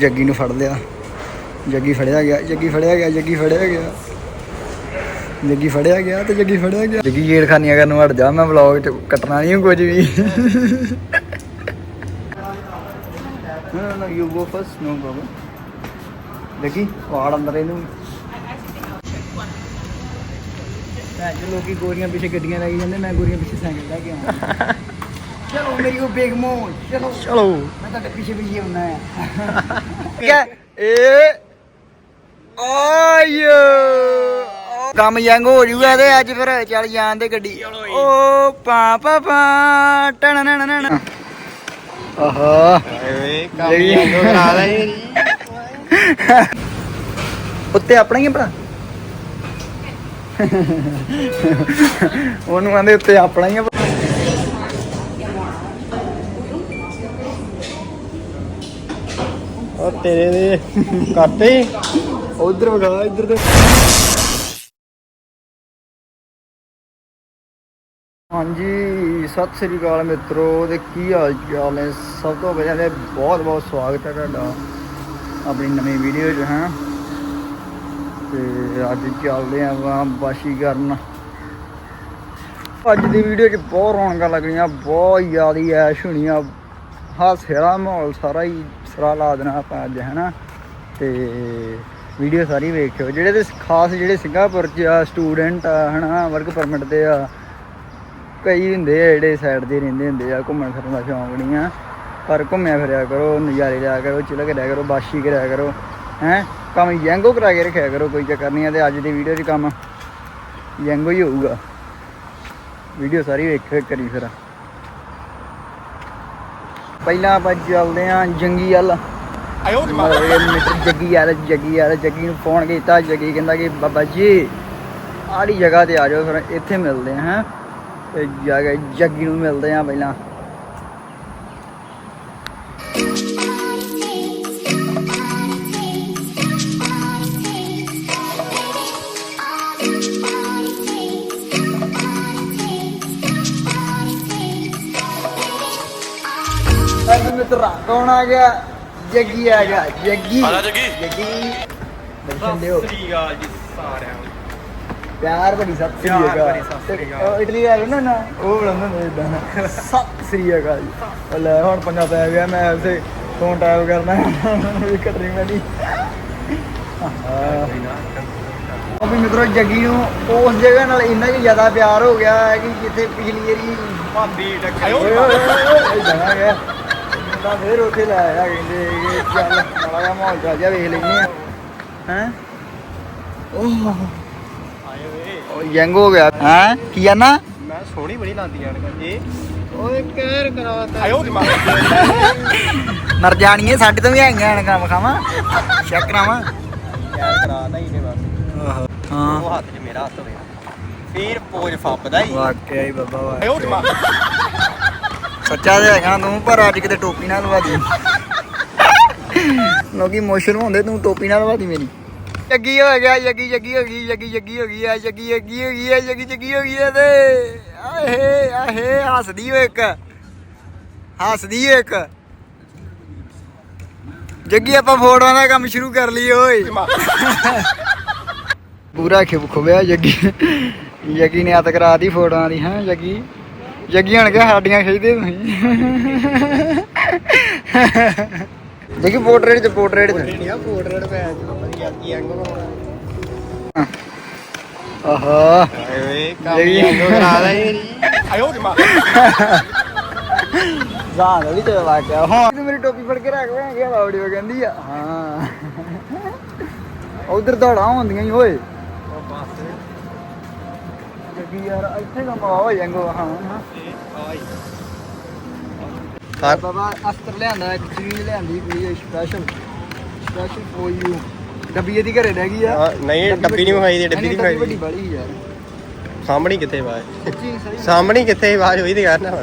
ਜੱਗੀ ਨੂੰ ਫੜ ਲਿਆ। ਜੱਗੀ ਫੜਿਆ ਗਿਆ ਜੱਗੀ ਫੜਿਆ ਗਿਆ ਜੱਗੀ ਫੜਿਆ ਗਿਆ। ਜੱਗੀ ਫੜਿਆ ਗਿਆ ਤੇ ਜੱਗੀ ਫੜਿਆ ਗਿਆ। ਜੱਗੀ ਗੇੜ ਖਾਨੀਆਂ ਕਰਨ ਨੂੰ ਹਟ ਜਾ ਮੈਂ ਵਲੌਗ ਚ ਕੱਟਣਾ ਨਹੀਂ ਕੁਝ ਵੀ। ਜੱਗੀ ਵਾੜ ਅੰਦਰ ਇਹਨੂੰ ਮੈਂ ਜੋ ਲੋਕੀ ਗੋਰੀਆਂ ਪਿੱਛੇ ਗੱਡੀਆਂ ਲੈ ਕੇ ਜਾਂਦੇ ਮੈਂ ਗੋਰੀਆਂ ਪਿੱਛੇ ਸਾਈਕਲ ਲੈ ਕੇ ਆਉਂਦਾ। ਚਲੋ ਮੇਰੀ ਉਹ ਬਿਗ ਚਲੋ। ਚਲੋ। ਮੈਂ ਤੁਹਾਡੇ ਪਿੱਛੇ ਪਿੱਛੇ ਹੁੰਨਾ ਹੈ ਠੀਕ ਹੈ ਏ ਆਇਓ। ਕੰਮ ਯੰਗ ਹੋ ਜੂਗਾ ਤੇ ਅੱਜ ਫਿਰ ਚੱਲ ਜਾਣ ਦੇ ਗੱਡੀ। ਓ ਪਾ ਪਾ ਪਾ ਟਣ ਨਣ ਨਣ। ਆਹਾ। ਓਏ ਕੰਮ ਹੀ ਅੰਗੋ ਕਰਾ ਲੈ ਉੱਤੇ ਆਪਣਾ ਹੀ ਭਰਾ? ਉਹਨੂੰ ਕਹਿੰਦੇ ਉੱਤੇ ਆਪਣਾ ਹੀ ਆ ਉਹ ਤੇਰੇ ਦੇ ਕਰਤੇ ਉਧਰ ਵਗਾ ਇੱਧਰ ਤੇ ਹਾਂਜੀ, ਸਤਿ ਸ੍ਰੀ ਅਕਾਲ ਮਿੱਤਰੋ, ਤੇ ਕੀ ਹਾਲ ਚਾਲ ਹੈ ਸਭ ਤੋਂ ਪਹਿਲਾਂ ਤੇ ਬਹੁਤ ਬਹੁਤ ਸਵਾਗਤ ਹੈ ਤੁਹਾਡਾ। ਆਪਣੀ ਨਵੀਂ ਵੀਡੀਓ 'ਚ, ਹਾਂ। ਤੇ ਅੱਜ ਚੱਲਦੇ ਆਂ ਬਾਸ਼ੀ ਕਰਨ। ਅੱਜ ਦੀ ਵੀਡੀਓ 'ਚ ਬਹੁਤ ਰੌਣਕਾਂ ਲੱਗਣੀਆਂ, ਬਹੁਤ ਜ਼ਿਆਦੀ ਐਸ਼ ਹੋਣੀ ਆ ਹਾਸੇ ਵਾਲਾ ਮਾਹੌਲ ਸਾਰਾ ਹੀ ਸਰਾ ਲਾ ਦੇਣਾ ਆਪਾਂ ਅੱਜ, ਹੈਨਾ? ਤੇ ਵੀਡੀਓ ਸਾਰੀ ਵੇਖਿਓ ਜਿਹੜੇ ਤੇ ਖਾਸ ਜਿਹੜੇ ਸਿੰਗਾਪੁਰ 'ਚ ਆ ਸਟੂਡੈਂਟ ਆ, ਹਨਾ ਵਰਕ ਪਰਮਿਟ ਤੇ ਆ, ਕਈ ਹੁੰਦੇ ਆ ਜਿਹੜੇ ਸਾਈਡ ਦੇ ਰਹਿੰਦੇ ਹੁੰਦੇ ਆ, ਘੁੰਮਣ ਫਿਰਨ ਦਾ ਸ਼ੌਂਕ ਨਹੀਂ ਆ। ਪਰ ਘੁੰਮਿਆ ਫਿਰਿਆ ਕਰੋ, ਨਜ਼ਾਰੇ ਲਿਆ ਕਰੋ ਚਿਲ ਕਰਿਆ ਕਰੋ, ਬਾਸ਼ੀ ਕਰਿਆ ਕਰੋ, ਹੈ? ਕੰਮ ਯੈਂਗੋ ਕਰਾ ਕੇ ਰੱਖਿਆ ਕਰੋ, ਕੋਈ ਚੱਕਰ ਨਹੀਂ ਆ, ਤੇ ਅੱਜ ਦੀ ਵੀਡੀਓ 'ਚ ਕੰਮ ਯੈਂਗੋ ਹੀ ਹੋਊਗਾ। ਵੀਡੀਓ ਸਾਰੀ ਵੇਖਿਓ ਕਰੀ ਫਿਰ। ਪਹਿਲਾਂ ਆਪਾਂ ਚੱਲਦੇ ਆਂ ਜੰਗੀ ਵੱਲ। ਆਇਓ ਮਤਲਬ ਮਿੱਟਰ ਜੱਗੀ ਯਾਰ ਜੱਗੀ ਯਾਰ ਜੱਗੀ ਨੂੰ ਫੋਨ ਕੀਤਾ ਜੱਗੀ ਕਹਿੰਦਾ ਕਿ ਬਾਬਾ ਜੀ ਆੜੀ ਜਗ੍ਹਾ ਤੇ ਆ ਜਾਓ ਫਿਰ ਇੱਥੇ ਮਿਲਦੇ ਆ ਹੈਂ। ਤੇ ਜਾ ਕੇ ਜੱਗੀ ਨੂੰ ਮਿਲਦੇ ਆ ਪਹਿਲਾਂ। ਹਾਂਜੀ ਮਿੱਤਰਾ ਕੌਣ ਆ ਗਿਆ? ਜੱਗੀ ਆ ਗਿਆ ਜੱਗੀ। ਆ ਜਾ ਜੱਗੀ। ਜੱਗੀ। ਦਰਸ਼ਨ ਦਿਓ ਸ੍ਰੀ ਅਕਾਲ ਜੀ ਸਾਰਿਆਂ ਨੂੰ। ਪਿਆਰ ਬੜੀ ਸਤਿ ਸ੍ਰੀ ਪਿਆਰ ਅਕਾਲ। ਭਰੀ ਸਤਿ ਸ੍ਰੀ ਅਕਾਲ। ਉਹ ਇਟਲੀ ਵਾਲੇ ਨਾ ਨਾ? ਉਹ ਬੁਲਾਉਂਦੇ ਨੇ ਇਦਾਂ ਸਤਿ ਸ੍ਰੀ ਅਕਾਲ ਜੀ। ਉਹ ਲੈ ਹੁਣ ਪੰਗਾ ਪੈ ਗਿਆ ਮੈਂ ਉਸੇ ਫੋਨ ਟਾਈਪ ਕਰਨਾ। ਵੀ ਕੱਟਣੀ ਮੈਨੀ ਉਹ ਵੀ ਮਿੱਤਰੋ ਜੱਗੀ ਨੂੰ ਉਸ ਜਗ੍ਹਾ ਨਾਲ ਇੰਨਾ ਕਿ ਜ਼ਿਆਦਾ ਪਿਆਰ ਹੋ ਗਿਆ ਹੈ ਕਿ ਜਿੱਥੇ ਪਿਛਲੀ ਵਾਰੀ ਭਾਬੀ ਟੱਕ ਓਏ ਓਏ ਓਏ ਓਏ ਗਿਆ। ਮੁੰਡਾ ਫੇਰ ਉੱਥੇ ਲੈ ਆਇਆ ਕਹਿੰਦੇ ਕਿ ਚੱਲ ਮਾੜਾ ਜਿਹਾ ਮਾਹੌਲ ਚੱਲ ਜਾ ਵੇਖ ਲੈਂਦੇ ਆ ਹੈ? ਉਹ ਆਏ ਓਏ ਉਹ ਯੰਗ ਹੋ ਗਿਆ। ਹੈ? ਕੀ ਆ ਨਾ? ਮੈਂ ਸੋਹਣੀ ਬੜੀ ਲਾਂਦੀ ਆਣ ਇਹ? ਓਏ ਕਹਿਰ ਕਰਾਤਾ ਆਇਓ ਦਿਮਾਗ। ਮਰ ਜਾਣੀਏ ਸਾਡੇ ਤੋਂ ਵੀ ਹੈਗੀਆਂ ਐਨਕਾਂ ਵਿਖਾਵਾਂ। ਚੈੱਕ ਕਰਾਵਾਂ ਯਾਰ ਕਰਾਤਾ ਹੀ ਨੇ ਬਸ ਹਾਂ। ਉਹ ਹੱਥ 'ਚ ਮੇਰਾ ਹੱਥ ਹੋਇਆ। ਫੇਰ ਪੋਜ ਫੱਬਦਾ ਹੀ। ਵਾਕਿਆ ਹੀ ਬਾਬਾ ਵਾ ਬੱਚਾ ਤੇ ਹੈਗਾ ਤੂੰ, ਪਰ ਅੱਜ ਕਿਤੇ ਟੋਪੀ ਨਾ ਲਵਾ ਲੋਕੀ ਇਮੋਸ਼ਨਲ ਹੁੰਦੇ ਤੂੰ ਟੋਪੀ ਨਾ ਲਵਾ ਮੇਰੀ। ਜੱਗੀ ਹੋ ਗਿਆ ਜੱਗੀ ਜੱਗੀ ਹੋ ਗਈ ਜੱਗੀ ਜੱਗੀ ਹੋ ਗਈ, ਆ ਜੱਗੀ ਜੱਗੀ ਹੋ ਗਈ, ਆ ਜੱਗੀ ਜੱਗੀ ਹੋ ਗਈ ਆ ਤੇ। ਆਹੇ ਆਹੇ ਹੱਸਦੀ ਓ ਇੱਕ। ਹੱਸਦੀ ਓ ਇੱਕ। ਜੱਗੀ ਆਪਾਂ ਫੋਟੋਆਂ ਦਾ ਕੰਮ ਸ਼ੁਰੂ ਕਰ ਲਈ ਓਏ। ਪੂਰਾ ਖਿਬ ਖੁਬਿਆ ਜੱਗੀ ਜੱਗੀ ਨੇ ਅਤ ਕਰਾ ਦੀ ਫੋਟੋਆਂ ਦੀ ਹੈ ਜੱਗੀ ਜੱਗੀ ਹਣ ਕੇ ਸਾਡੀਆਂ ਖਿੱਚਦੇ ਤੁਸੀਂ। ਜੱਗੀ ਪੋਰਟਰੇਟ ਚ ਪੋਰਟਰੇਟ ਚ। ਨਹੀਂ ਆ ਪੋਰਟਰੇਟ ਪੈ ਵਧੀਆ ਕੀ ਐਂਗਲ ਹੋਣਾ। ਆਹਾ। ਆਏ ਓਏ ਕੰਮ ਅੰਗੋ ਕਰਾ ਲੈ ਆਇਓ ਦਿਮਾਗ ਜਾਨ ਵਾਲੀ ਤੇ ਵਾਕਿਆ। ਹਾਂ ਤੂੰ ਮੇਰੀ ਟੋਪੀ ਫੜ ਕੇ ਰੱਖ ਮੈਂ ਗਿਆ ਬਾਵੜੀ ਕਹਿੰਦੀ ਆ। ਹਾਂ। ਉਧਰ ਦੌੜਾਂ ਹੁੰਦੀਆਂ ਹੀ ਓਏ। ਉਹ ਜੱਗੀ ਯਾਰ ਇੱਥੇ ਕੰਮ ਆ ਜਾਂਗੋ ਹਾਂ। ਹਾਂ। ਆਈ ਬਾਬਾ ਅਸਤਰ ਲਿਆਂਦਾ ਇੱਕ ਚੀਜ਼ ਲਿਆਂਦੀ ਕੋਈ ਸਪੈਸ਼ਲ ਸਪੈਸ਼ਲ ਫੋਰ ਯੂ ਡੱਬੀ ਇਹਦੀ ਘਰੇ ਰਹਿ ਗਈ ਆ। ਹਾਂ, ਨਹੀਂ, ਡੱਬੀ ਨਹੀਂ ਵਿਖਾਈ ਦੀ, ਡੱਬੀ ਦੀ। ਵੱਡੀ ਬੜੀ ਯਾਰ ਸਾਹਮਣੀ ਕਿੱਥੇ ਆਵਾਜ਼? ਸਾਹਮਣੇ ਕਿੱਥੇ ਆਵਾਜ਼ ਹੋਈ ਤੇ ਯਾਰ ਨਾ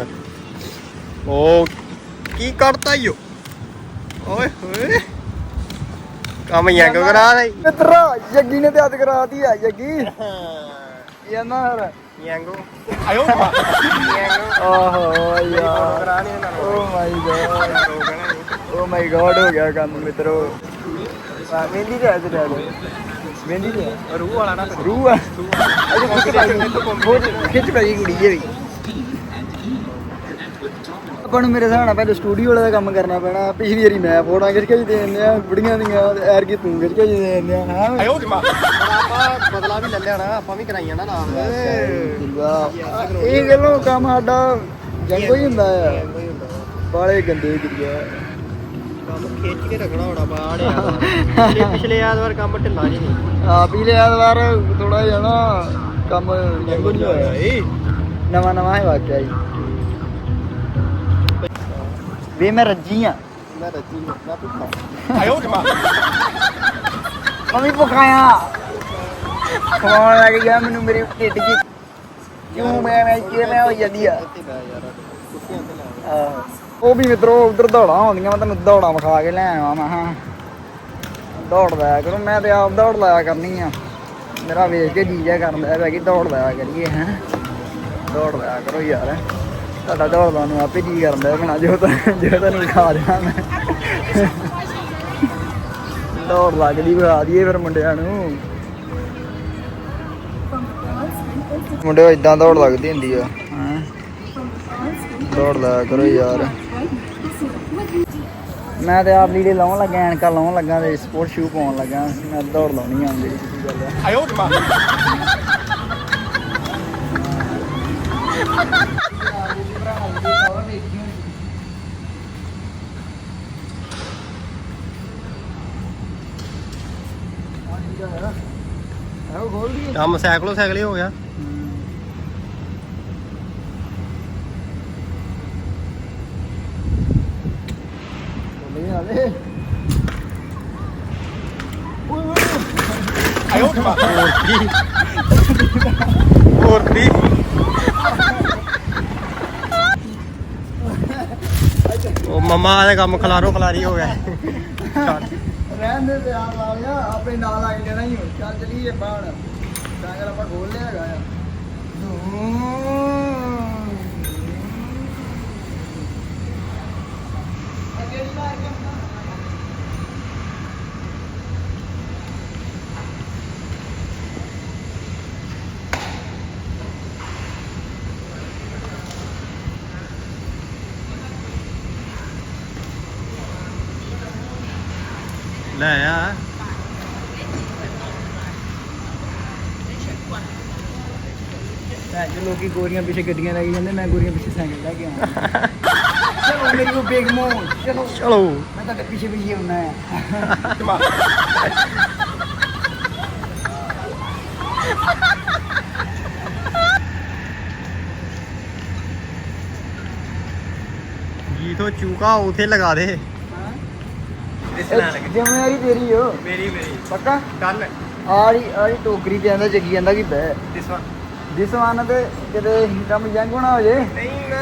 ਉਹ ਕੀ ਕਰਤਾ ਈਓ ਓਏ ਹੋਏ। ਕੰਮ ਯੰਗ ਕਰਾ ਲਈ ਮਿੱਤਰਾ ਜੱਗੀ ਨੇ ਤੇ ਹੱਥ ਕਰਾਤੀ ਆ ਜੱਗੀ। ਯੰਗੋ ਆਇਓ। ਯੰਗੋ ਓਹੋ ਯਾਰ। ਇਹਨਾਂ ਓ ਮਾਈ ਗॉड ਓ ਮਾਈ ਗॉड ਹੋ ਗਿਆ ਕੰਮ ਮਿੱਤਰੋ। ਆ ਮਹਿੰਦੀ ਤੇ ਅੱਜ ਡੈਡ ਮਹਿੰਦੀ ਤੇ ਆ। ਰੂਹ ਵਾਲਾ ਨਾ ਰੂਹ ਆ ਅਜੇ ਖਿੱਚ ਪਾਈ ਬਹੁਤ ਖਿੱਚ ਪਾਈ ਕੁੜੀ ਇਹ ਵੀ। ਆਪਾਂ ਨੂੰ ਮੇਰੇ ਹਿਸਾਬ ਨਾਲ ਪਹਿਲੇ ਸਟੂਡੀਓ ਵਾਲਾ ਦਾ ਕੰਮ ਕਰਨਾ ਪੈਣਾ। ਪਿਛਲੀ ਵਾਰੀ ਮੈਂ ਫੋਟੋਆਂ ਖਿੱਚ ਕੇ ਦੇ ਦਿੰਦੇ ਆ ਬੁੜੀਆਂ ਦੀਆਂ ਐਰ ਕੀ ਤੂੰ ਖਿੱਚ ਕੇ ਦੇ ਦਿੰਦੇ ਆ। ਹਾਂ। ਓਏ। ਆਇਓ ਜਮਾ। ਆਪਾਂ ਬਦਲਾ ਵੀ ਲੈ ਲਿਆ ਨਾ ਆਪਾਂ ਵੀ ਕਰਾਈਆਂ ਨਾ ਨਾਲ। ਵਾਹ। ਇਹ ਗੱਲੋਂ ਕੰਮ ਸਾਡਾ ਜੰਗੋ ਹੀ ਹੁੰਦਾ ਆ। ਬਾਲੇ ਗੰਦੇ ਕਿਰਿਆ ਕੰਮ ਖਿੱਚ ਕੇ ਰੱਖਣਾ ਹੋਣਾ ਬਾੜਿਆ ਪਿਛਲੇ ਪਿਛਲੇ ਐਤਵਾਰ ਕੰਮ ਢਿੱਲਾ ਜੀ ਆ ਪੀਲੇ ਐਤਵਾਰ ਥੋੜਾ ਜਿਹਾ ਨਾ ਕੰਮ ਜੰਗੋ ਨਹੀਂ ਹੋਇਆ। ਏ ਨਵਾਂ ਨਵਾਂ ਹੈ ਵਾਕਿਆ ਜੀ। ਵੇ ਮੈਂ ਰੱਜੀ ਆ। ਮੈਂ ਰੱਜੀ ਮੈਂ ਭੁੱਖਾ। ਆਇਓ ਜਮਾ। ਮੰਮੀ ਭੁਖਾਇਆ ਖਵਾਉਣ ਲੱਗ ਗਿਆ ਮੈਨੂੰ ਮੇਰੇ ਢਿੱਡ 'ਚ ਕਿਉਂ ਮੈਂ ਮੈਂ ਕਿ ਮੈਂ ਹੋ ਜਾਂਦੀ ਆ? ਆਹੋ। ਉਹ ਵੀ ਮਿੱਤਰੋ, ਉਧਰ ਦੌੜਾਂ ਆਉਂਦੀਆਂ, ਮੈਂ ਤੈਨੂੰ ਦੌੜਾਂ ਵਿਖਾ ਕੇ ਲੈ ਆਵਾਂ, ਮੈਂ ਹਾਂ ਦੌੜ ਲਾਇਆ ਕਰੋ, ਮੈਂ ਤੇ ਆਪ ਦੌੜ ਲਾਇਆ ਕਰਨੀ ਆ। ਮੇਰਾ ਵੇਖ ਕੇ ਜੀਜਾ ਕਰਦਾ ਹੈ ਕਿ ਦੌੜ ਲਾਇਆ ਕਰੀਏ, ਹੈ। ਦੌੜ ਲਾਇਆ ਕਰੋ ਯਾਰ। ਤੁਹਾਡਾ ਦੌੜਦਾ ਨੂੰ ਆਪੇ ਜੀ ਕਰਦਾ ਬਣਾ ਜੋ ਤਾਂ ਜੋ ਤੈਨੂੰ ਖਾ ਦੇਣਾ ਮੈਂ। ਦੌੜ ਲੱਗਦੀ, ਵਿਖਾ ਦਈਏ ਫਿਰ ਮੁੰਡਿਆਂ ਨੂੰ। ਮੁੰਡਿਓ ਇਦਾਂ ਦੌੜ ਲੱਗਦੀ ਹੁੰਦੀ ਆ। ਹਾਂ ਦੌੜ ਲਾਇਆ ਕਰੋ ਯਾਰ। ਮੈਂ ਤੇ ਆਪ ਲੀੜੇ ਲਾਉਣ ਲੱਗਾ, ਐਨਕਾਂ ਲਾਉਣ ਲੱਗਾ ਤੇ ਸਪੋਰਟ ਸ਼ੂ ਪਾਉਣ ਲੱਗਾ। ਮੈਂ ਦੌੜ ਲਾਉਣੀ ਆ ਜਿਹੜੀ ਕੀ ਗੱਲ ਆ। ਆਇਓ ਜਮਾ ਕੰਮ ਸਾਈਕਲੋ ਸਾਈਕਲ ਹੀ ਹੋ ਗਿਆ ਬੋਲੇ ਆਲੇ ਹੋਰ ਕੀ? ਉਹ ਮਮਾ ਦਾ ਕੰਮ ਖਲਾਰੋ ਖਲਾਰੀ ਹੋ ਗਿਆ। ਚੱਲ। ਰਹਿਣ ਦੇ ਤੇ ਆਪ ਲਾ ਲਿਆ ਆਪੇ ਨਾਲ ਆ ਜਾਣਾ ਹੀ ਹੋ ਚੱਲ ਚਲੀਏ ਬਾਹਰ। ਡਾਂਗਰ ਆਪਾਂ ਖੋਲ ਲਿਆ ਹੈਗਾ ਆ। ਲੈ ਆ। ਭੈਣ ਜੋ ਲੋਕੀ ਗੋਰੀਆਂ ਪਿੱਛੇ ਗੱਡੀਆਂ ਲੈ ਕੇ ਜਾਂਦੇ ਮੈਂ ਗੋਰੀਆਂ ਪਿੱਛੇ ਸਾਈਕਲ ਲੈ ਕੇ ਆਉਂਦਾ। ਚਲੋ ਮੇਰੀ ਕੋ ਬਿਗ ਮੋਨ ਚਲੋ ਚਲੋ। ਮੈਂ ਤੁਹਾਡੇ ਪਿੱਛੇ ਪਿੱਛੇ ਹੁੰਨਾ ਹੈ ਜਮਾ ਜੀ ਤੋਂ ਚੂਕਾ ਉਥੇ ਲਗਾ ਦੇ। ਜ਼ਿੰਮੇਵਾਰੀ ਤੇਰੀ ਹੋ ਮੇਰੀ ਮੇਰੀ। ਪੱਕਾ? ਡਨ। ਆੜੀ ਆੜੀ ਟੋਕਰੀ ਤੇ ਆਂਦਾ ਜੱਗੀ ਜਾਂਦਾ ਕਿ ਬਹਿ। ਦਿਸ ਵਨ ਜਿਸ ਵਾਨ ਤੇ ਕਿਤੇ ਕੰਮ ਯੰਗ ਹੋਣਾ ਹੋ ਜੇ ਨਹੀਂ ਨਾ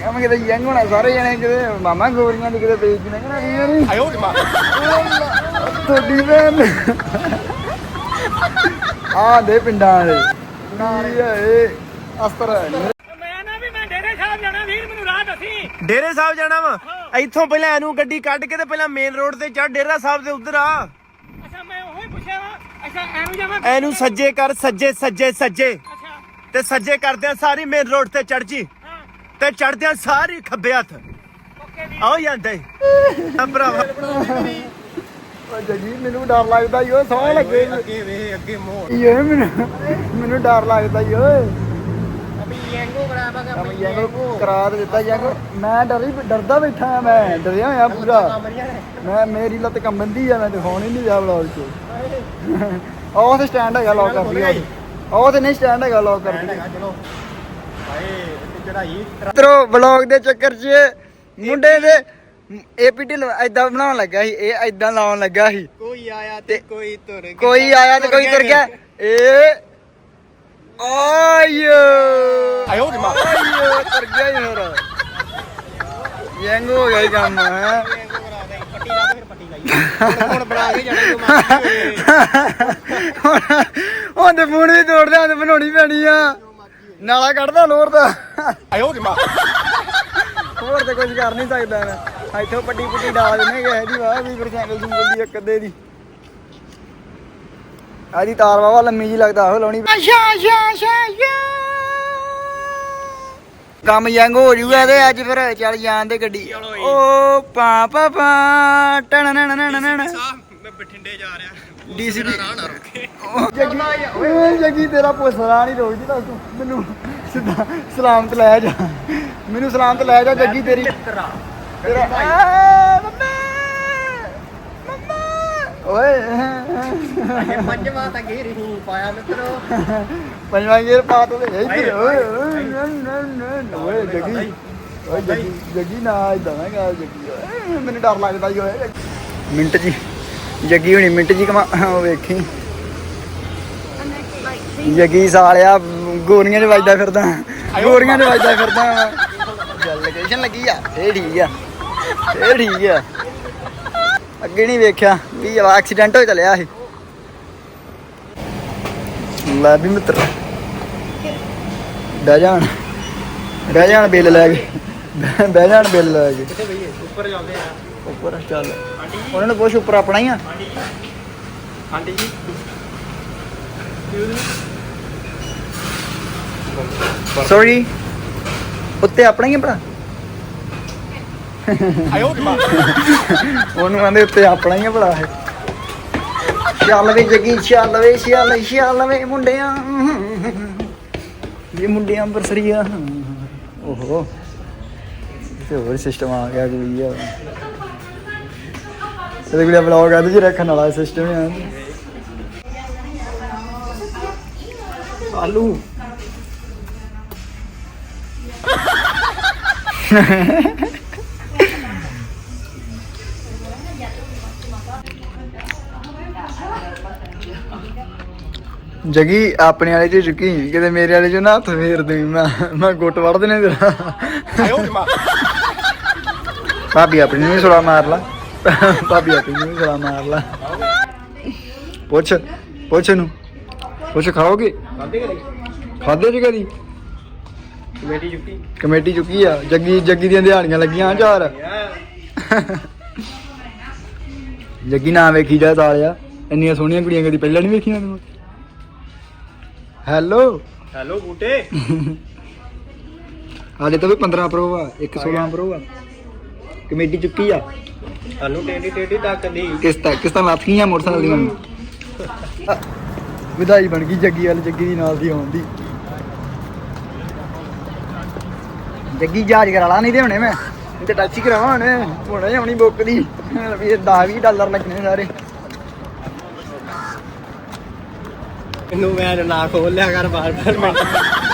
ਕੰਮ ਕਿਤੇ ਯੰਗ ਹੋਣਾ ਸਾਰੇ ਜਣੇ ਕਿਤੇ ਮਾਮਾ ਗੋਰੀਆਂ ਦੀ ਕਿਤੇ ਵੇਚ ਨਾ ਕਰਾ ਨਹੀਂ ਯਾਰੀ। ਆਇਓ ਜਮਾ ਤੁਹਾਡੀ ਭੈਣ। ਆ ਦੇ ਪਿੰਡਾਂ ਦੇ ਨਾਲੇ। ਏ ਅਸਤਰ ਮੈਂ ਨਾ ਵੀ ਮੈਂ ਡੇਰੇ ਸਾਹਿਬ ਜਾਣਾ ਵੀਰ ਮੈਨੂੰ ਰਾਹ ਦੱਸੀ। ਡੇਰੇ ਸਾਹਿਬ ਜਾਣਾ ਵਾ? ਇੱਥੋਂ ਪਹਿਲਾਂ ਇਹਨੂੰ ਗੱਡੀ ਕੱਢ ਕੇ ਤੇ ਪਹਿਲਾਂ ਮੇਨ ਰੋਡ ਤੇ ਚੜ ਡੇਰਾ ਸਾਹਿਬ ਦੇ ਉਧਰ ਆ। ਅੱਛਾ ਮੈਂ ਉਹੀ ਪੁੱਛਿਆ ਵਾ। ਅੱਛਾ ਐਨੂੰ ਜਾਵਾਂ ਇਹਨੂੰ ਸੱਜੇ ਕਰ ਸੱਜੇ ਸੱਜੇ ਸੱਜੇ। ਅੱਛਾ। ਤੇ ਸੱਜੇ ਕਰਦਿਆਂ ਸਾਰੀ ਮੇਨ ਰੋਡ ਤੇ ਚੜ ਜੀ। ਹਾਂ। ਤੇ ਚੜਦਿਆਂ ਸਾਰੀ ਖੱਬੇ ਹੱਥ। ਆਓ ਜਾਂਦੇ। ਆ ਭਰਾਵਾ। ਓ ਜੱਗੀ ਮੈਨੂੰ ਡਰ ਲੱਗਦਾ ਈ ਓ ਸੌ ਲੱਗੇ। ਅੱਗੇ ਵੇ ਅੱਗੇ ਮੋੜ। ਇਹ ਮੈਨੂੰ ਮੈਨੂੰ ਡਰ ਲੱਗਦਾ ਈ ਓਏ। ਯੈਂਗੋ ਕੰਮ ਯੰਗ ਕਰਾ ਦਿੱਤਾ ਯੰਗ ਮੈਂ ਡਰੀ ਡਰਦਾ ਬੈਠਾ ਆ ਮੈਂ ਡਰਿਆ ਹੋਇਆ ਪੂਰਾ। ਮੈਂ ਮੇਰੀ ਲੱਤ ਕੰਬੰਦੀ ਆ ਮੈਂ ਤੇ ਫੋਨ ਹੀ ਨਹੀਂ ਜਾ ਬਲੌਗ 'ਚ। ਉਹ ਤੇ ਸਟੈਂਡ ਹੈਗਾ ਲੌਕ ਕਰ ਦਿਆ ਉਹ ਤੇ ਨਹੀਂ ਸਟੈਂਡ ਹੈਗਾ ਲੌਕ ਕਰ ਦਿਆ ਚਲੋ। ਹਾਏ ਤੇ ਚੜਾਈ ਮਿੱਤਰੋ ਵਲੌਗ ਦੇ ਚੱਕਰ 'ਚ ਮੁੰਡੇ ਦੇ ਏਪੀਟੀ ਐਦਾਂ ਬਣਾਉਣ ਲੱਗਾ ਸੀ ਇਹ ਐਦਾਂ ਲਾਉਣ ਲੱਗਾ ਸੀ। ਕੋਈ ਆਇਆ ਤੇ ਕੋਈ ਤੁਰ ਗਿਆ। ਕੋਈ ਆਇਆ ਤੇ ਕੋਈ ਤੁਰ ਗਿਆ। ਆਇਓ ਗਿਆ ਯੰਗ ਹੋ ਗਿਆ ਹੀ ਕੰਮ ਹੈ। ਹੁਣ ਬਣਾ ਕੇ ਜਾਣਾ ਜੋ ਮਰਜ਼ੀ ਹੋਵੇ ਹੁਣ ਤੇ ਫੋਨ ਵੀ ਤੋੜਦੇ ਤੇ ਬਣਾਉਣੀ ਪੈਣੀ ਆ। ਨਾਲਾ ਕੱਢਦਾ ਲੋਰ ਦਾ। ਆਇਓ ਜਮਾ ਹੋਰ ਤੇ ਕੁਝ ਕਰ ਨਹੀਂ ਸਕਦਾ ਮੈਂ। ਇੱਥੋਂ ਪੱਟੀ ਪੁੱਟੀ ਡਾਲ ਦਿੰਦੇ ਗਏ ਦੀ ਵਾਹ ਵੀ ਫਿਰ ਸਾਈਕਲ ਸੁੰਗਲ ਦੀ ਇੱਕ ਅੱਧੇ ਦੀ। ਆਦੀ ਤਾਰ ਵਾਵਾ ਲੰਮੀ ਜੀ ਲੱਗਦਾ ਉਹ ਲਾਉਣੀ ਅੱਛਾ ਅੱਛਾ ਅੱਛਾ ਕੰਮ ਜੰਗ ਹੋ ਜੂਗਾ ਤੇ ਅੱਜ ਫਿਰ ਚੱਲ ਜਾਣ ਦੇ ਗੱਡੀ। ਓ ਪਾ ਪਾ ਪਾ ਟਣ ਨਣ ਨਣ ਨਣ। ਮੈਂ ਬਠਿੰਡੇ ਜਾ ਰਿਹਾ। ਡੀਸੀ ਰਾਹ ਨਾ ਰੁਕੇ। ਜੱਗੀ ਓਏ ਜੱਗੀ ਤੇਰਾ ਪੁੱਛਦਾ ਨਹੀਂ ਰੋਕਦੀ ਦੱਸ ਤੂੰ ਮੈਨੂੰ ਸਿੱਧਾ ਸਲਾਮ ਤੇ ਲੈ ਜਾ। ਮੈਨੂੰ ਸਲਾਮ ਤੇ ਲੈ ਜਾ ਜੱਗੀ ਤੇਰੀ। ਤੇਰਾ ਮੰਮਾ! ਮੰਮਾ! ਓਏ ਪੰਜਵਾਂ ਤਾਂ ਗੇਰ ਹੀ ਪਾਇਆ ਮਿੱਤਰੋ ਪੰਜਵਾਂ ਗੇਰ ਪਾ ਤੋ ਲੈ ਇੱਧਰ ਓਏ ਓਏ ਨਨ, ਨਨ, ਨਨ। ਓਏ ਜੱਗੀ ਓਏ ਜੱਗੀ ਜੱਗੀ ਨਾ ਇਦਾਂ ਨਾ ਕਰ ਜੱਗੀ ਓਏ ਮੈਨੂੰ ਡਰ ਲੱਗਦਾ ਈ ਓਏ ਮਿੰਟ ਜੀ ਜੱਗੀ ਹੁਣੀ ਮਿੰਟ ਜੀ ਕਮਾ ਵੇਖੀ। ਜੱਗੀ ਸਾਲਿਆ ਗੋਰੀਆਂ 'ਚ ਵੱਜਦਾ ਫਿਰਦਾ। ਗੋਰੀਆਂ 'ਚ ਵੱਜਦਾ ਫਿਰਦਾ। ਚੱਲ ਲੋਕੇਸ਼ਨ ਲੱਗੀ ਆ ਇਹ ਠੀਕ ਆ। ਇਹ ਠੀਕ ਆ। ਅੱਗੇ ਨਹੀਂ ਵੇਖਿਆ ਵੀ ਐਕਸੀਡੈਂਟ ਹੋ ਚੱਲਿਆ ਸੀ ਲੈ ਵੀ ਮਿੱਤਰ। ਬਹਿ ਜਾਣ। ਬਹਿ ਜਾਣ ਬਿੱਲ ਲੈ ਕੇ। ਬਹਿ- ਜਾਣ ਬਿੱਲ ਲੈ ਕੇ। ਕਿੱਥੇ ਬਈਏ? ਉੱਪਰ ਜਾਂਦੇ ਆ। ਉੱਪਰ ਚੱਲ। ਉਹਨਾਂ ਨੂੰ ਪੁੱਛ ਉੱਪਰ ਆਪਣਾ ਹੀ ਆ। ਆਂਟੀ ਜੀ? ਸੌਰੀ ਉੱਤੇ ਆਪਣਾ ਹੀ ਆ ਭਰਾ। ਆਇਓ ਉਹਨੂੰ ਕਹਿੰਦੇ ਉੱਤੇ ਆਪਣਾ ਹੀ ਆ ਭਲਾ ਇਹ। ਚੱਲ ਵੇ ਜੱਗੀ ਚੱਲ ਵੇ ਚੱਲ ਚੱਲ ਵੇ ਮੁੰਡਿਆਂ। ਇਹ ਮੁੰਡਿਆਂ ਅੰਬਰਸਰੀਆ। ਓਹੋ। ਤੇ ਹੋਰ ਸਿਸਟਮ ਆ ਗਿਆ ਕੋਈ ਆ ਤੇ ਕੋਈ ਬਲੌਗ ਆ ਜੀ ਰੱਖਣ ਵਾਲਾ ਸਿਸਟਮ ਆ। ਆਲੂ ਜਗੀ ਆਪਣੇ ਵਾਲੇ ਚ ਚੁੱਕੀ ਕਿਤੇ ਮੇਰੇ ਵਾਲੇ ਚ ਨਾ ਹੱਥ ਫੇਰ ਦੇ ਮੈਂ ਮੈਂ ਗੁੱਟ ਵੜ ਦੇਣੇ ਤੇਰਾ। ਭਾਬੀ ਆਪਣੀ ਨੂੰ ਵੀ ਸੁਲਾ ਮਾਰ ਲਾ। ਭਾਬੀ ਆਪਣੀ ਨੂੰ ਵੀ ਸੁਲਾ ਮਾਰ ਲਾ। ਪੁੱਛ ਪੁੱਛ ਨੂੰ ਪੁੱਛ ਖਾਓਗੇ? ਖਾਦੇ ਜੀ ਕਦੀ? ਕਮੇਟੀ ਚੁੱਕੀ ਕਮੇਟੀ ਚੁੱਕੀ ਆ। ਜੱਗੀ ਜੱਗੀ ਦੀਆਂ ਦਿਹਾੜੀਆਂ ਲੱਗੀਆਂ ਚਾਰ। ਜੱਗੀ ਨਾ ਵੇਖੀ ਜਾ ਸਾਲਿਆ ਇੰਨੀਆਂ ਸੋਹਣੀਆਂ ਕੁੜੀਆਂ ਕਦੀ ਪਹਿਲਾਂ ਨਹੀਂ ਵੇਖੀਆਂ ਤੂੰ ਹੈਲੋ। ਹੈਲੋ ਬੂਟੇ। ਹਾਲੇ ਤਾਂ ਵੀ 15 ਪ੍ਰੋ ਆ ਇੱਕ 16 ਪ੍ਰੋ ਆ। ਕਮੇਟੀ ਚੁੱਕੀ ਆ। ਸਾਨੂੰ ਟੇਡੀ ਟੇਡੀ ਤੱਕ ਦੀ। ਕਿਸ ਤਾਂ ਕਿਸ ਤਾਂ ਲੱਥ ਗਈਆਂ ਮੋਟਰਸਾਈਕਲ ਦੀਆਂ? ਵਿਦਾਈ ਬਣ ਗਈ ਜੱਗੀ ਵਾਲੀ ਜੱਗੀ ਦੀ ਨਾਲ ਦੀ ਆਉਣ ਦੀ। ਜੱਗੀ ਜਹਾਜ਼ ਕਰਾਲਾ ਨਹੀਂ ਤੇ ਹੁਣੇ ਮੈਂ। ਤੇ ਟੈਕਸੀ ਕਰਾਵਾਂ ਹੁਣੇ ਹੁਣੇ ਆਉਣੀ ਬੁੱਕ ਦੀ। ਵੀ 10 20 ਡਾਲਰ ਲੱਗਣੇ ਸਾਰੇ। ਮੈਨੂੰ ਮੈਂ ਨਾ ਖੋਲ ਲਿਆ ਕਰ ਬਾਰ ਬਾਰ ਮਿੰਟ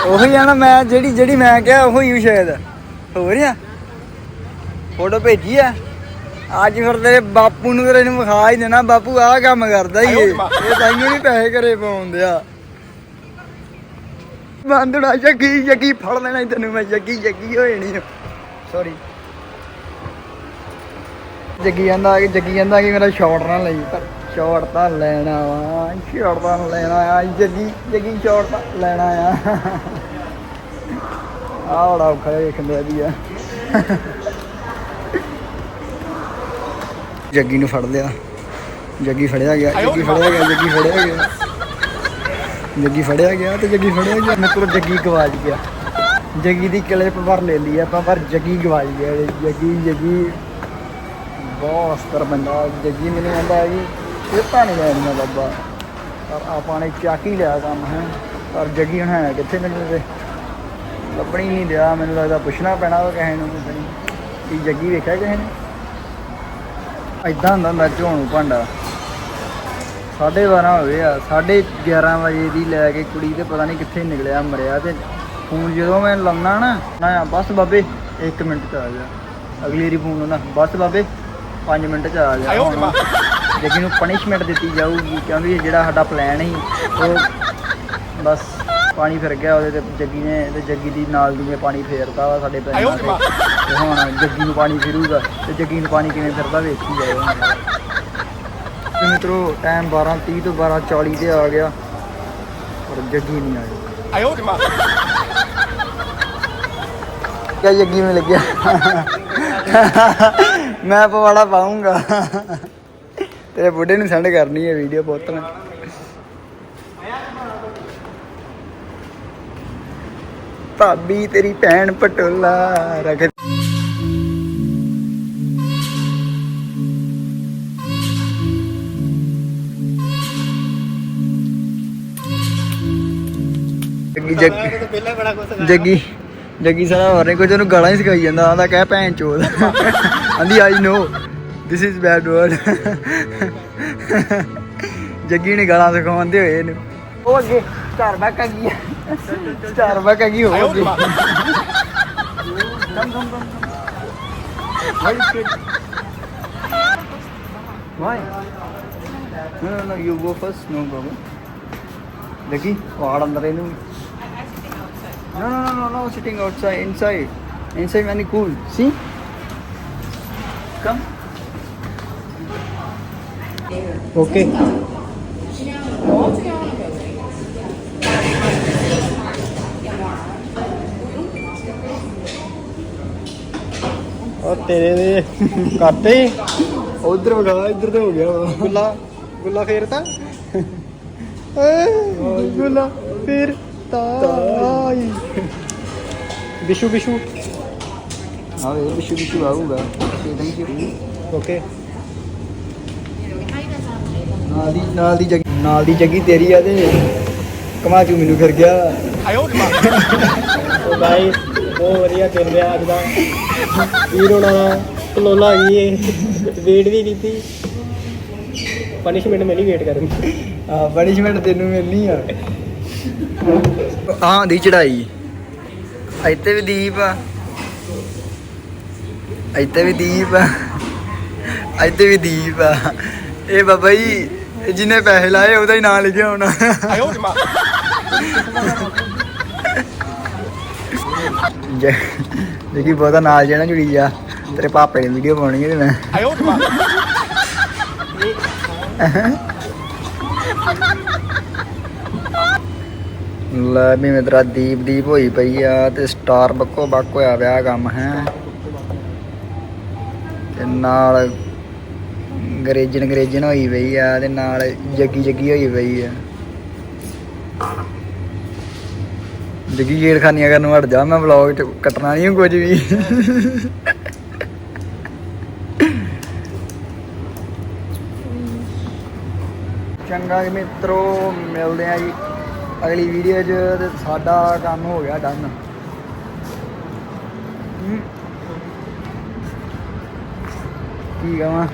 ਉਹੀ ਆ ਨਾ, ਮੈਂ ਜਿਹੜੀ ਜਿਹੜੀ ਮੈਂ ਕਿਹਾ, ਉਹੀ ਹੀ ਸ਼ਾਇਦ। ਹੋ ਰਿਹਾ ਫੋਟੋ ਭੇਜੀ ਆ? ਅੱਜ ਫਿਰ ਤੇਰੇ ਬਾਪੂ ਨੂੰ ਤੇਰੇ ਨੂੰ ਵਿਖਾ ਹੀ ਦੇਣਾ। ਬਾਪੂ ਆਹ ਕੰਮ ਕਰਦਾ ਹੀ ਇਹ। ਇਹ ਤਾਈਓ ਨਹੀਂ ਪੈਸੇ ਘਰੇ ਪਾਉਂਦੇ ਆ। ਬੰਦੜਾ ਜੱਗੀ ਜੱਗੀ ਫੜ ਲੈਣਾ ਈ ਤੈਨੂੰ ਮੈਂ। ਜੱਗੀ ਜੱਗੀ ਹੋ ਜਾਣੀ ਸੌਰੀ ਜੱਗੀ ਕਹਿੰਦਾ ਕਿ ਜੱਗੀ ਕਹਿੰਦਾ ਕਿ ਮੇਰਾ ਸ਼ਾਟ ਨਾ ਲਈ। ਪਰ ਸ਼ਾਟ ਤਾਂ ਲੈਣਾ ਵਾ ਸ਼ਾਟ ਤਾਂ ਲੈਣਾ ਆ ਜੱਗੀ ਜੱਗੀ ਸ਼ਾਟ ਤਾਂ ਲੈਣਾ ਆ। ਆਹ ਬੜਾ ਔਖਾ ਵੇਖਣ ਦੇ ਵੀ ਆ। ਜੱਗੀ ਨੂੰ ਫੜ ਲਿਆ। ਜੱਗੀ ਫੜਿਆ ਗਿਆ ਜੱਗੀ ਫੜਿਆ ਗਿਆ ਜੱਗੀ ਫੜਿਆ ਗਿਆ। ਜੱਗੀ ਫੜਿਆ ਗਿਆ ਤੇ ਜੱਗੀ ਫੜਿਆ ਗਿਆ। ਮੇਰੇ ਜੱਗੀ ਗਵਾਚ ਗਿਆ। ਜੱਗੀ ਦੀ ਕਲਿੱਪ ਪਰ ਲੈ ਲਈ ਆਪਾਂ ਪਰ ਜੱਗੀ ਗਵਾਚ ਗਿਆ। ਜੱਗੀ ਜੱਗੀ। ਬਹੁਤ ਅਸਤਰ ਬੰਦਾ। ਜੱਗੀ ਮੈਨੂੰ ਕਹਿੰਦਾ ਇਹ ਤਾਂ ਨਹੀਂ ਲੈਣੀਆਂ ਬਾਬਾ। ਪਰ ਆਪਾਂ ਨੇ ਚੱਕ ਹੀ ਲਿਆ ਕੰਮ, ਹੈ। ਪਰ ਜੱਗੀ ਹੁਣ ਹੈ ਕਿੱਥੇ ਮੈਨੂੰ ਤੇ ਲੱਭਣੀ ਨਹੀਂ ਦਿਆ, ਮੈਨੂੰ ਲੱਗਦਾ ਪੁੱਛਣਾ ਪੈਣਾ ਉਹ ਕਿਸੇ ਨੂੰ ਕਿਸੇ ਨੂੰ ਜੱਗੀ ਵੇਖਿਆ ਕਿਸੇ ਨੇ? ਐਦਾਂ ਹੁੰਦਾ ਮੈਂ ਝੋਣੂ ਭਾਂਡਾ। ਸਾਢੇ 12 ਹੋ ਗਏ ਆ, ਸਾਢੇ 11 ਵਜੇ ਦੀ ਲੈ ਕੇ ਕੁੜੀ ਤੇ ਪਤਾ ਨਹੀਂ ਕਿੱਥੇ ਨਿਕਲਿਆ, ਮਰਿਆ ਤੇ ਫੋਨ ਜਦੋਂ ਮੈਂ ਲਾਉਣਾ ਨਾ ਨਾ ਬਸ ਬਾਬੇ 1 ਮਿੰਟ ਚ ਆ ਜਾ ਅਗਲੀ ਵਾਰੀ ਫੋਨ ਉਹਨਾਂ ਬਸ ਬਾਬੇ 5 ਮਿੰਟ ਚ ਆ ਜਾ ਜੱਗੀ ਨੂੰ ਪਨਿਸ਼ਮੈਂਟ ਦਿੱਤੀ ਜਾਊਗੀ ਕਿਉਂਕਿ ਜਿਹੜਾ ਸਾਡਾ ਪਲਾਨ ਸੀ ਉਹ ਬਸ ਪਾਣੀ ਫਿਰ ਗਿਆ ਉਹਦੇ ਤੇ ਜੱਗੀ ਨੇ ਤੇ ਜੱਗੀ ਦੀ ਨਾਲ ਦੀ ਨੇ ਪਾਣੀ ਫੇਰਤਾ ਵਾ ਸਾਡੇ ਪਲਾਨ ਮਾਂ। ਤੇ ਹੁਣ ਜੱਗੀ ਨੂੰ ਪਾਣੀ ਫਿਰੂਗਾ ਤੇ ਜੱਗੀ ਨੂੰ ਪਾਣੀ ਕਿਵੇਂ ਫਿਰਦਾ ਵੇਖੀ ਜਾਓ ਤੇ ਮਿੱਤਰੋ ਟਾਈਮ 12:30 ਤੋਂ 12:40 ਤੇ ਆ ਗਿਆ ਪਰ ਜੱਗੀ ਨਹੀਂ ਆਇਆ। ਆਇਓ ਕਿ ਮਾਂ। ਕਿਆ ਜੱਗੀ ਨੂੰ ਲੱਗਿਆ? ਮੈਂ ਪਵਾੜਾ ਪਾਉਂਗਾ। ਤੇਰੇ ਬੁੱਢੇ ਨੂੰ ਸੈਂਡ ਕਰਨੀ ਹੈ ਵੀਡੀਓ ਬਹੁਤ ਮੈਂ ਭਾਬੀ ਤੇਰੀ ਭੈਣ ਪਟੋਲਾ ਰੱਖ ਜੱਗੀ ਜੱਗੀ ਜੱਗੀ ਜੱਗੀ ਸਾਰਾ ਹੋਰ ਨੇ ਕੁਝ ਉਹਨੂੰ ਗਾਲਾਂ ਹੀ ਸਿਖਾਈ ਜਾਂਦਾ ਆਂਦਾ ਕਹਿ ਭੈਣ ਚੋਦ। ਆਂਦੀ I know this is bad word Jaggi ਨੇ ਗਾਲਾਂ ਸਿਖਾਉਂਦੇ ਹੋਏ ਇਹਨੂੰ ਉਹ ਅੱਗੇ ਚਾਰ ਬੈਕ ਆ ਗਈ ਚਾਰ ਬੈਕ ਆ ਗਈ ਹੋ ਅੱਗੇ Come, come, come, come. Why you scared? Why? No, no, no, you go first, no problem. Jackie, ਵਾੜ ਅੰਦਰ ਇਹਨੂੰ No, no, no, no, no, sitting outside, inside. Inside very cool. See? Come. Okay ਉਹ ਤੇਰੇ ਦੇ ਕਰਤੇ ਉਧਰ ਵਗਾ ਇੱਧਰ ਤੇ ਹੋ ਗਿਆ ਗੁੱਲਾ ਗੁੱਲਾ ਫੇਰਤਾ ਏ ਗੁੱਲਾ ਫੇਰ ਤਾਈ ਬਿਸ਼ੂ ਬਿਸ਼ੂ। ਹਾਂ ਇਹ ਬਿਸ਼ੂ ਬਿਸ਼ੂ ਆਊਗਾ। ਥੈਂਕ ਯੂ ਓਕੇ ਨਾਲ ਦੀ ਨਾਲ ਦੀ ਜੱਗੀ ਨਾਲ ਦੀ ਜੱਗੀ ਤੇਰੀ ਆ ਤੇ ਕਮਾ ਚੂ ਮੈਨੂੰ ਫਿਰ ਗਿਆ। ਉਹ ਗਾਈ ਬਹੁਤ ਵਧੀਆ ਚੱਲ ਰਿਹਾ ਅੱਜ ਦਾ। ਵੀਰ ਹੋਣਾ ਕਲੋਲਾ ਗਈ ਏ? ਵੇਟ ਵੀ ਕੀਤੀ। ਪਨਿਸ਼ਮੈਂਟ ਮਿਲੀ ਵੇਟ ਕਰਨ। ਆ ਪਨਿਸ਼ਮੈਂਟ ਤੈਨੂੰ ਮਿਲਣੀ ਆ। ਹਾਂ ਦੀ ਚੜਾਈ। ਇੱਥੇ ਵੀ ਦੀਪ ਆ। ਇੱਥੇ ਵੀ ਦੀਪ ਆ। ਇੱਥੇ ਵੀ ਦੀਪ ਆ। ਇਹ ਬਾਬਾ ਜੀ ਇਹ ਜਿਹਨੇ ਪੈਸੇ ਲਾਏ ਉਹਦਾ ਹੀ ਨਾਂ ਲਿਖਿਆ ਹੋਣਾ। ਜੇ ਦੇਖੀ ਬਹੁਤਾ ਨਾਲ ਜਿਹੜਾ ਜੁੜੀ ਜਾ ਤੇਰੇ ਪਾਪੇ ਨੇ ਵੀਡੀਓ ਪਾਉਣੀ ਹੈ ਤੇ ਮੈਂ ਲੈ ਵੀ ਮੇਰਾ ਦੀਪ ਦੀਪ ਹੋਈ ਪਈ ਆ ਤੇ ਸਟਾਰ ਬੱਕੋ ਬੱਕ ਹੋਇਆ ਪਿਆ ਕੰਮ ਹੈ। ਤੇ ਨਾਲ ਗਰੇਜਨ ਗਰੇਜਨ ਹੋਈ ਪਈ ਆ ਤੇ ਨਾਲ ਜੱਗੀ ਜੱਗੀ ਹੋਈ ਪਈ ਆ। ਜੱਗੀ ਛੇੜਖਾਨੀਆਂ ਕਰਨ ਨੂੰ ਹਟ ਜਾ ਮੈਂ ਵਲੌਗ ਚ, ਕੱਟਣਾ ਨਹੀਂ ਕੁਝ ਵੀ। ਚੰਗਾ ਜੀ ਮਿੱਤਰੋ, ਮਿਲਦੇ ਆ ਜੀ ਅਗਲੀ ਵੀਡੀਓ 'ਚ ਤੇ ਸਾਡਾ ਕੰਮ ਹੋ ਗਿਆ ਡਨ ਕੀ ਕਹਾਂ?